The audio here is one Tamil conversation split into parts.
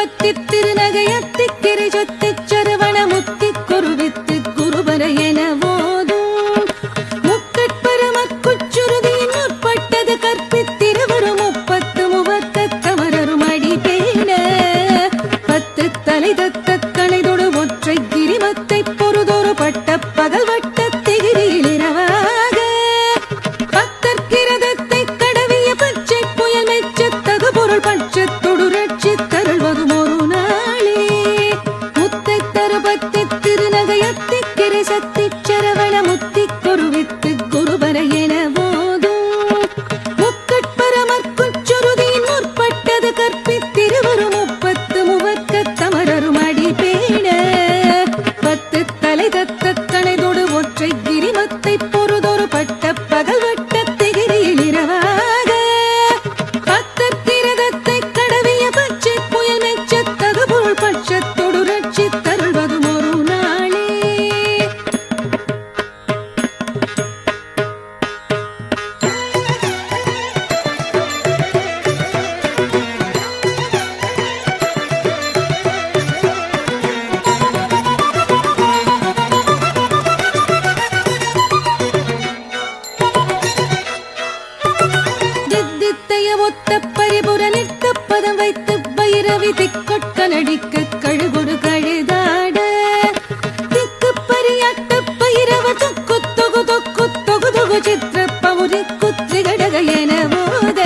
தருபத்தி திருநகையத்தி கிரை சொத்தி சரவண முத்தி குருவித்து குருபர என போதும் முக்கட்பரமக்குச்சுருதியின் முற்பட்டது கற்பித்திருவரு முப்பத்து முவத்த தமரரும் அடி பேண பத்து தலை தத்த கணைதொடு ஒற்றை கிரிமத்தை பொறுதொரு பட்ட பகல் வட்ட முற்பட்டது முப்பத்து முவர்க்க தமரரும் அடி பத்து தலை தத்த ஒத்த பரிபுர நிற்க பதம் வைத்து பைரவி திக்கொட்க நடிக்க கழுகுடு கழுதாட. திக்கு பரியாட்ட பைரவ தொக்கு தொகு தொக்கு தொகு தொகு சித்திர பவுரி குத்ரி கடக என போத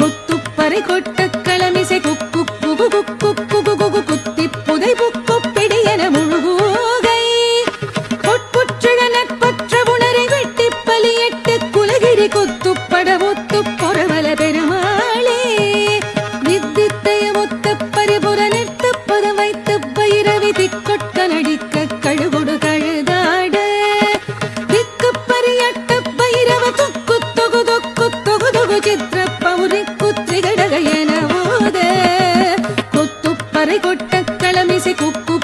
கொத்து பறை கொட்ட களமிசை குக்கு குகு குக்கு குகு குகு குத்தி புதை புக்கு பிடி என முழுகூகை. பொற்புற்றுழ நட்பற்ற உணரை வெட்டி பலியிட்டு குலகிரி கொத்துப்பட ஒத்து பொறவு பௌரி குத்ரி கடக என ஓத கொத்துப்பறை கொட்ட களமிசை குக்கு